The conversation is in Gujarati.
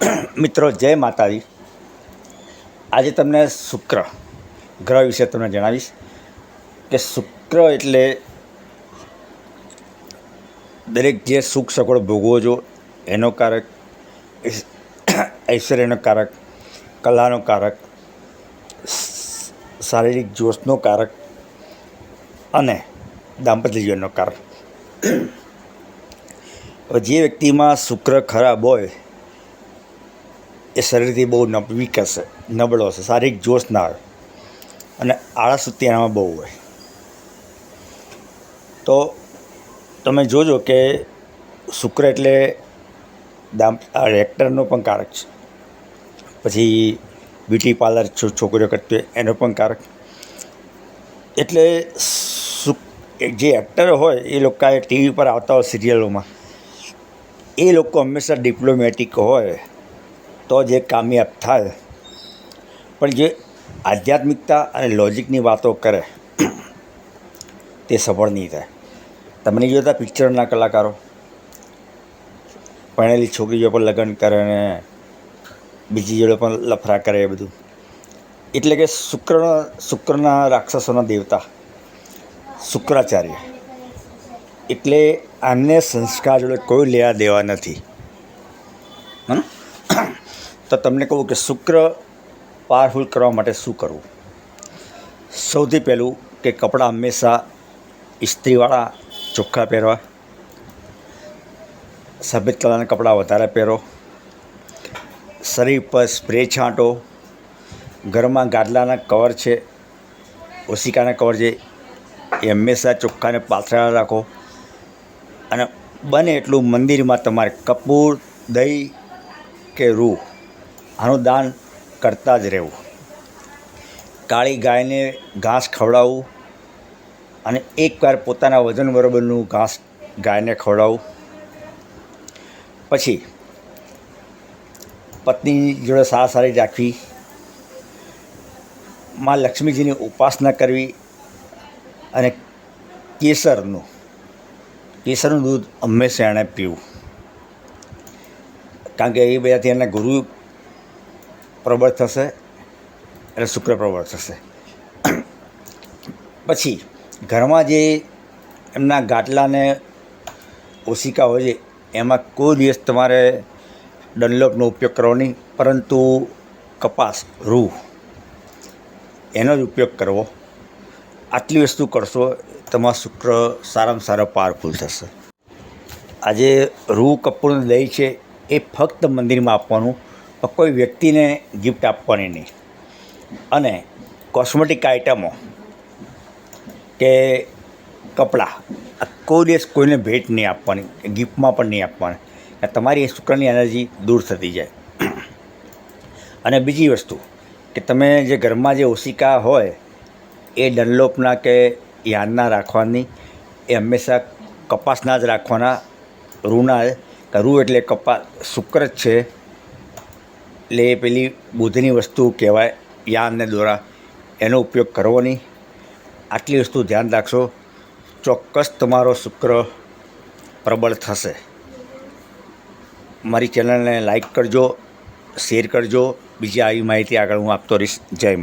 મિત્રો, જય માતાજી. આજે તમને શુક્ર ગ્રહ વિશે તમને જણાવીશ કે શુક્ર એટલે દરેક જે સુખ સગવડ ભોગવો છો, એનો કારક ઐશ્વર્યનો કારક, કલાનો કારક શારીરિક જોશનો કારક અને દાંપત્ય જીવનનો કારક. જે વ્યક્તિમાં શુક્ર ખરાબ હોય એ શરીરથી બહુ વીક હશે નબળો હશે શારીરિક જોશ ના આવે અને આળસ તેનામાં બહુ હોય. તો તમે જોજો કે શુક્ર એટલે દામ એક્ટરનો પણ કારક છે. પછી બ્યુટી પાર્લર છો, છોકરીઓ કરતી હોય એનો પણ કારક. એટલે જે એક્ટર હોય એ લોકો ટીવી પર આવતા હોય સિરિયલોમાં. એ લોકો હંમેશા ડિપ્લોમેટિક હોય. તો જે કામયાબ થાય. પણ જે આધ્યાત્મિકતા અને લોજિકની વાતો કરે, તે સફળ નહીં થાય. તમને જોતા પિક્ચરના કલાકારો? પરણેલી છોકરીઓ પર લગ્ન કરે ને બીજી જોડે પણ લફરા કરે એ બધું. એટલે કે શુક્ર શુક્રના રાક્ષસોના દેવતા, શુક્રાચાર્ય. એટલે આમને સંસ્કાર જોડે કોઈ લેવા દેવા નથી. હં? તો તમને કહું કે શુક્ર પાવરફુલ કરવા માટે શું કરવું? સૌથી પહેલું કે કપડાં હંમેશા ઇસ્ત્રીવાળા, ચોખ્ખા પહેરવા. સફેદ કલરના કપડાં વધારે પહેરો. શરીર પર સ્પ્રે છાંટો. ઘરમાં ગાદલાના કવર છે, ઓશિકાના કવર છે, એ હંમેશા ચોખ્ખાને પાથરા રાખો. અને બને એટલું મંદિરમાં તમારે કપૂર, દહીં કે રૂ આનું દાન કરતા જ રહેવું. કાળી ગાયને ઘાસ ખવડાવવું અને એકવાર પોતાના વજન બરોબરનું ઘાસ ગાયને ખવડાવવું. પછી પત્ની જોડે સારા સારી રાખવી. મા લક્ષ્મીજીની ઉપાસના કરવી અને કેસરનું કેસરનું દૂધ હંમેશા એણે પીવું. કારણ કે એ બધાથી એના ગુરુ પ્રબળ થશે એટલે શુક્ર પ્રબળ થશે. પછી ઘરમાં જે એમના ગાટલાને ઓશિકા હોય છે, એમાં કોઈ દિવસ તમારે ડનલોપનો ઉપયોગ કરવો નહીં, પરંતુ કપાસ, રૂ, એનો જ ઉપયોગ કરવો. આટલી વસ્તુ કરશો, તમારો શુક્ર સારામાં સારો પાવરફુલ થશે. આજે રૂ કપૂરનું દહીં છે, એ ફક્ત મંદિરમાં આપવાનું. કોઈ વ્યક્તિને ગિફ્ટ આપવાની નહીં. અને કોસ્મેટિક આઇટમો કે કપડાં કોઈ દિવસ કોઈને ભેટ નહીં આપવાની, ગિફ્ટમાં પણ નહીં આપવાની. તમારી એ શુક્રની એનર્જી દૂર થતી જાય. અને બીજી વસ્તુ કે તમે જે ઘરમાં જે ઓશિકા હોય, એ ડનલોપના કે યાદના રાખવાની, એ હંમેશા કપાસના જ રાખવાના રૂના રૂ એટલે કપા, શુક્ર જ છે. એટલે એ પેલી બુધની વસ્તુ કહેવાય યાન ને દોરા. એનો ઉપયોગ કરવો નહીં. આટલી વસ્તુ ધ્યાન રાખશો, ચોક્કસ તમારો શુક્ર પ્રબળ થશે. મારી ચેનલને લાઈક કરજો, શેર કરજો. બીજી આવી માહિતી આગળ હું આપતો રહીશ. જય મા.